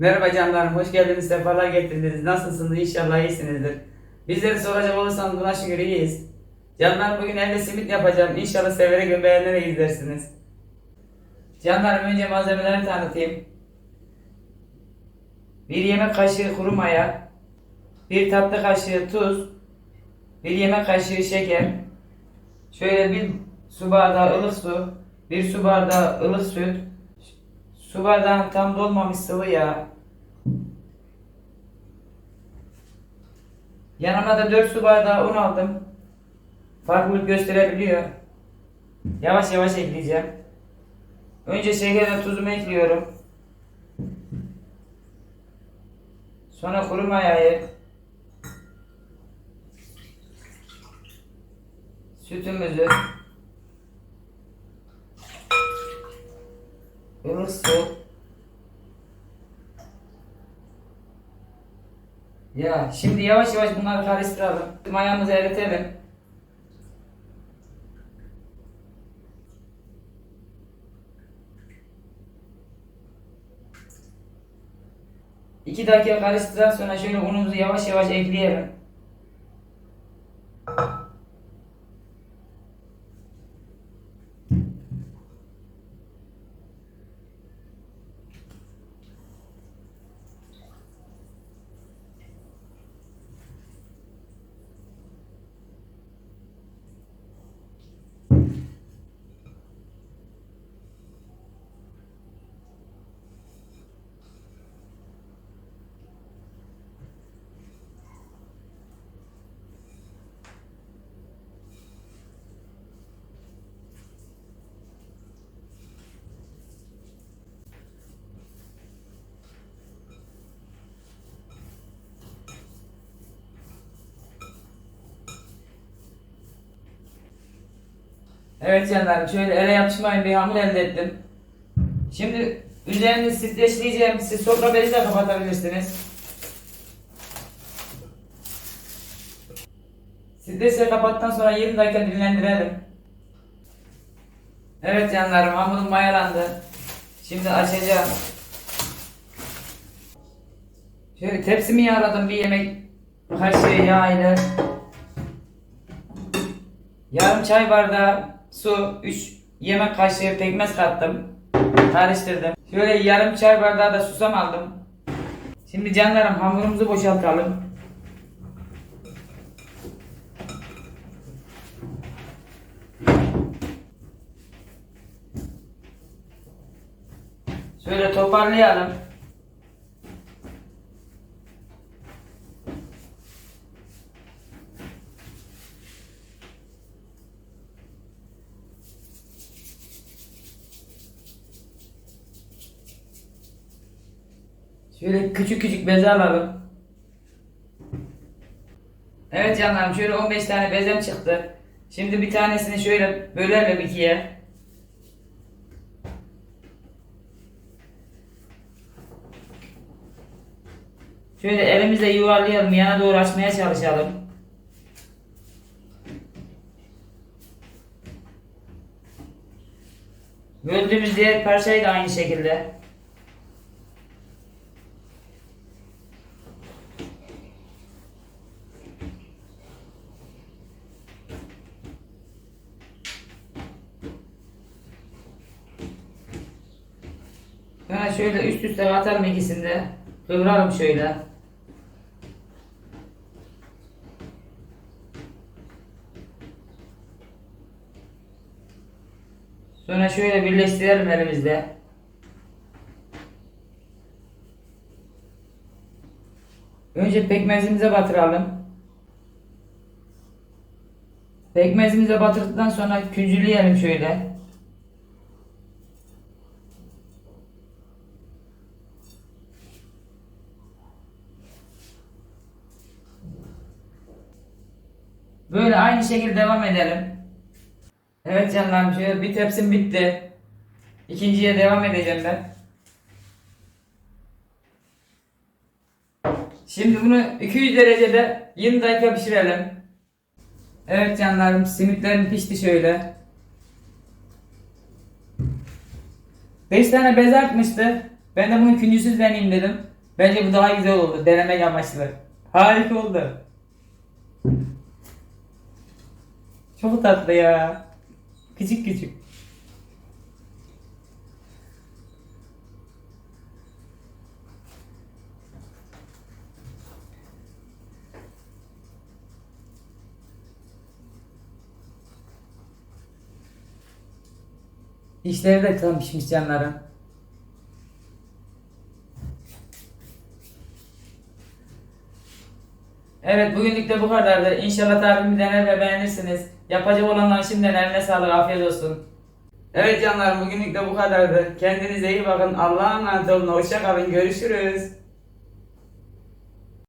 Merhaba canlarım, hoş geldiniz, sefalar getirdiniz. Nasılsınız? İnşallah iyisinizdir. Bizleri soracak olursanız buna şükür iyiyiz. Canlarım bugün evde simit yapacağım. İnşallah severek ve beğenerek izlersiniz. Canlarım önce malzemeleri tanıtayım. Bir yemek kaşığı kuru maya, bir tatlı kaşığı tuz, bir yemek kaşığı şeker, şöyle bir su bardağı ılık su, bir su bardağı ılık süt, su bardağının tam dolmamış sıvı yağ, yanıma da 4 su bardağı un aldım. Farklılık gösterebiliyor. Yavaş yavaş ekleyeceğim. Önce şeker ve tuzumu ekliyorum. Sonra kuru mayayı. Sütümüzü. ılık su. Ya şimdi yavaş yavaş bunları karıştıralım. Mayamızı eritelim. İki dakika karıştıktan sonra şöyle unumuzu yavaş yavaş ekleyelim. Evet canlarım şöyle ele yapışmayın bir hamur elde ettim. Şimdi üzerini streçleyeceğim. Siz sofra bezi de kapatabilirsiniz. Streçle kapattıktan sonra 20 dakika dinlendirelim. Evet canlarım hamurum mayalandı. Şimdi açacağım. Şöyle tepsimi yağladım bir yemek kaşığı yağ ile. Yarım çay bardağı su, 3 yemek kaşığı pekmez kattım. Karıştırdım. Şöyle yarım çay bardağı da susam aldım. Şimdi canlarım hamurumuzu boşaltalım. Şöyle toparlayalım. Şöyle küçük küçük beze alalım. Evet canlarım şöyle 15 tane bezem çıktı. Şimdi bir tanesini şöyle bölelim ikiye. Şöyle elimizle yuvarlayalım, yana doğru açmaya çalışalım. Böldüğümüz diğer parçayı da aynı şekilde. Sonra şöyle üst üste atalım ikisini de. Kıvıralım şöyle. Sonra şöyle birleştirelim elimizde. Önce pekmezimize batıralım. Pekmezimize batırdıktan sonra küncüleyelim şöyle. Böyle aynı şekilde devam edelim. Evet canlarım şöyle bir tepsim bitti. İkinciye devam edeceğim ben. Şimdi bunu 200 derecede 20 dakika pişirelim. Evet canlarım simitlerim pişti şöyle. 5 tane bez artmıştı. Ben de bunu küncüsüz deneyeyim dedim. Bence bu daha güzel oldu. Denemek amaçlı. Harika oldu. Çok tatlı ya. Küçük küçük. İşleri de tam pişmiş canlarım. Evet bugünlük de bu kadardı. İnşallah tarifimi dener ve beğenirsiniz. Yapacak olanlar şimdiden eline sağlık, afiyet olsun. Evet canlarım bugünlük de bu kadardı. Kendinize iyi bakın. Allah'a emanet olun. Hoşça kalın. Görüşürüz.